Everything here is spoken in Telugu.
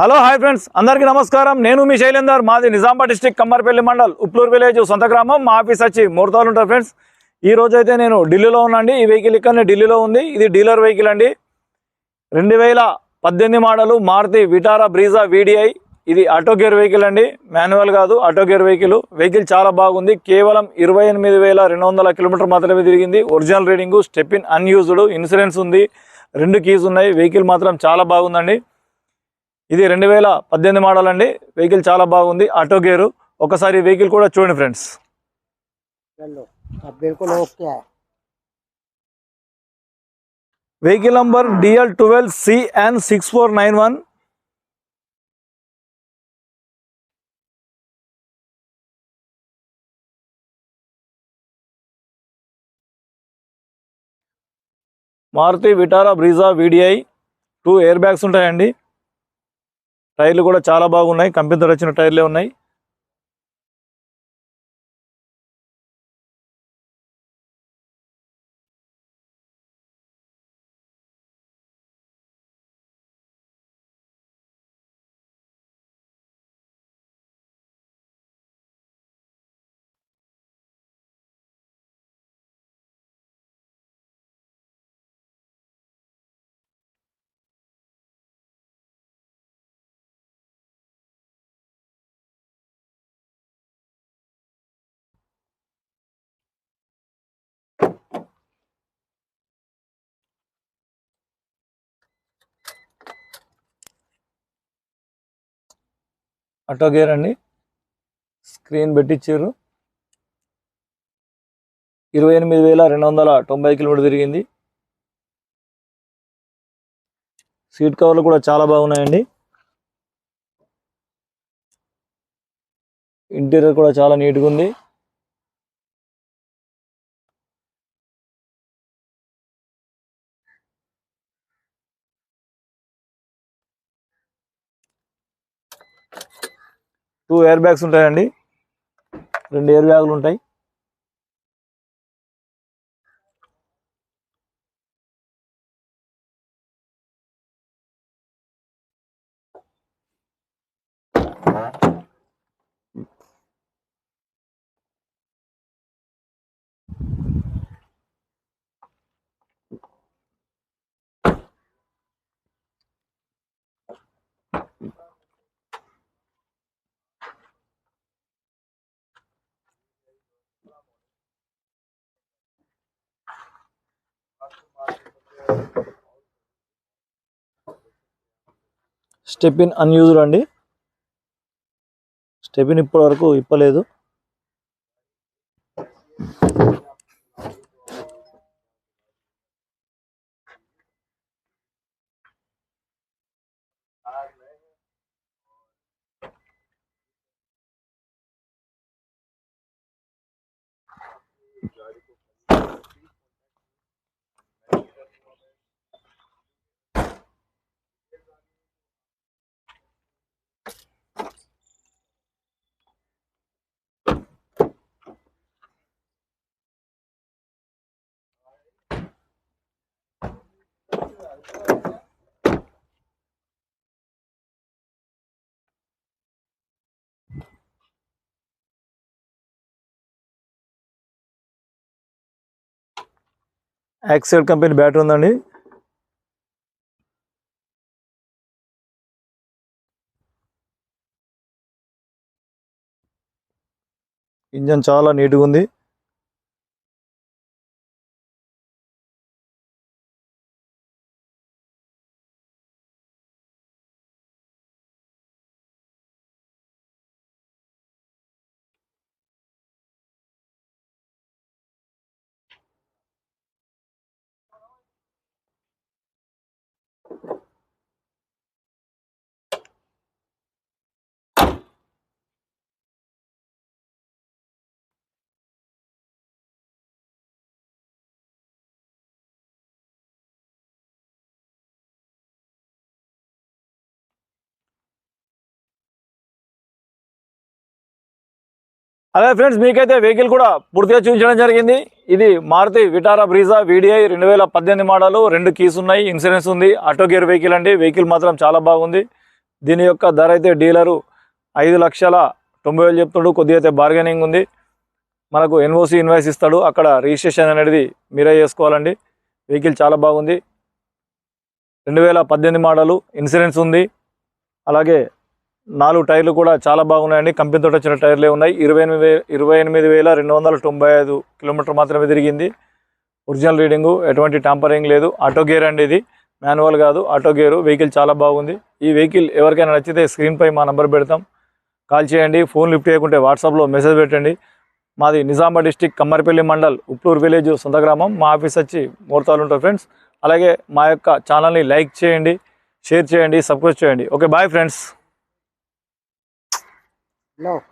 Hello hi friends. అందరికీ నమస్కారం. నేను మీ శైలేందర్. మాది నిజామాబాద్ డిస్టిక్ కమ్మర్పల్లి మండల్ ఉప్లూరు విలేజ్ సొంత గ్రామం. మా ఆఫీస్ వచ్చి మూడుతాలు ఉంటారు ఫ్రెండ్స్. ఈ రోజు అయితే నేను ఢిల్లీలో ఉన్నాండి ఈ వెహికల్ ఇక్కడనే ఢిల్లీలో ఉంది. ఇది డీలర్ వెహికల్ అండి. రెండు వేల పద్దెనిమిది model Maruti Vitara Brezza VDI. ఇది ఆటో గేర్ వెహికల్ అండి. మాన్యువల్ కాదు ఆటో గేర్ వెహికల్. వెహికల్ చాలా బాగుంది. కేవలం ఇరవై ఎనిమిది వేల రెండు వందల కిలోమీటర్ మాత్రమే తిరిగింది. Original reading stepney unused insurance ఉంది. రెండు కీస్ ఉన్నాయి. వెహికల్ మాత్రం చాలా బాగుందండి. ఇది రెండు వేల పద్దెనిమిది మోడల్ అండి. వెహికల్ చాలా బాగుంది. ఆటో గేరు ఒకసారి వెహికల్ కూడా చూడండి friends vehicle number DL twelve CN six four nine one Maruti Vitara Brezza VDI two air bags ఉంటాయండి. టైర్లు కూడా చాలా బాగున్నాయి. కంపెనీతో వచ్చిన టైర్లే ఉన్నాయి. ఆటో గేర్ అండి. స్క్రీన్ పెట్టించారు ఇరవై ఎనిమిది వేల రెండు వందల తొంభై కిలోమీటర్ తిరిగింది. సీట్ కవర్లు కూడా చాలా బాగున్నాయండి. ఇంటీరియర్ కూడా చాలా నీట్గా ఉంది. టూ ఎయిర్ బ్యాగ్స్ ఉంటాయండి. రెండు ఎయిర్ బ్యాగులు ఉంటాయి. స్టెపిన్ అన్యూజ్డ్ అండి. స్టెపిన్ ఇప్పటి వరకు ఇప్పలేదు. యాక్సైడ్ కంపెనీ బ్యాటరీ ఉందండి. ఇంజన్ చాలా నీట్గా ఉంది. అదే ఫ్రెండ్స్ మీకైతే వెహికల్ కూడా పూర్తిగా చూపించడం జరిగింది. ఇది మారుతి విటారా బ్రీజా వీడిఐ రెండు వేల పద్దెనిమిది మోడలు. రెండు కీస్ ఉన్నాయి ఇన్సూరెన్స్ ఉంది ఆటో గేర్ వెహికల్ అండి. వెహికల్ మాత్రం చాలా బాగుంది. దీని యొక్క ధర అయితే డీలరు ఐదు లక్షల తొంభై వేలు చెప్తాడు. కొద్దిగా అయితే బార్గెనింగ్ ఉంది. మనకు ఎన్ఓసి ఇన్వాయిస్ ఇస్తాడు. అక్కడ రిజిస్ట్రేషన్ అనేది మీరే చేసుకోవాలండి. వెహికల్ చాలా బాగుంది. రెండు వేల పద్దెనిమిది మోడలు ఇన్సూరెన్స్ ఉంది. అలాగే నాలుగు టైర్లు కూడా చాలా బాగున్నాయండి. కంపెనీతో వచ్చిన టైర్లే ఉన్నాయి. ఇరవై ఎనిమిది ఇరవై ఎనిమిది వేల రెండు వందల తొంభై ఐదు కిలోమీటర్ మాత్రమే తిరిగింది ఒరిజినల్ రీడింగు ఎటువంటి టాంపరింగ్ లేదు. ఆటో గేర్ అండి ఇది. మాన్యువల్ కాదు ఆటో గేరు. వెహికల్ చాలా బాగుంది. ఈ వెహికల్ ఎవరికైనా నచ్చితే స్క్రీన్పై మా నంబర్ పెడతాం. కాల్ చేయండి. ఫోన్ లిఫ్ట్ చేయకుంటే వాట్సాప్లో మెసేజ్ పెట్టండి. మాది నిజామాబాద్ డిస్టిక్ కమ్మరిపల్లి మండల్ ఉప్లూరు విలేజ్ సొంత గ్రామం. మా ఆఫీస్ వచ్చి మూర్తాలు ఉంటారు ఫ్రెండ్స్. అలాగే మా యొక్క ఛానల్ని లైక్ చేయండి షేర్ చేయండి సబ్స్క్రైబ్ చేయండి. Okay bye friends. No.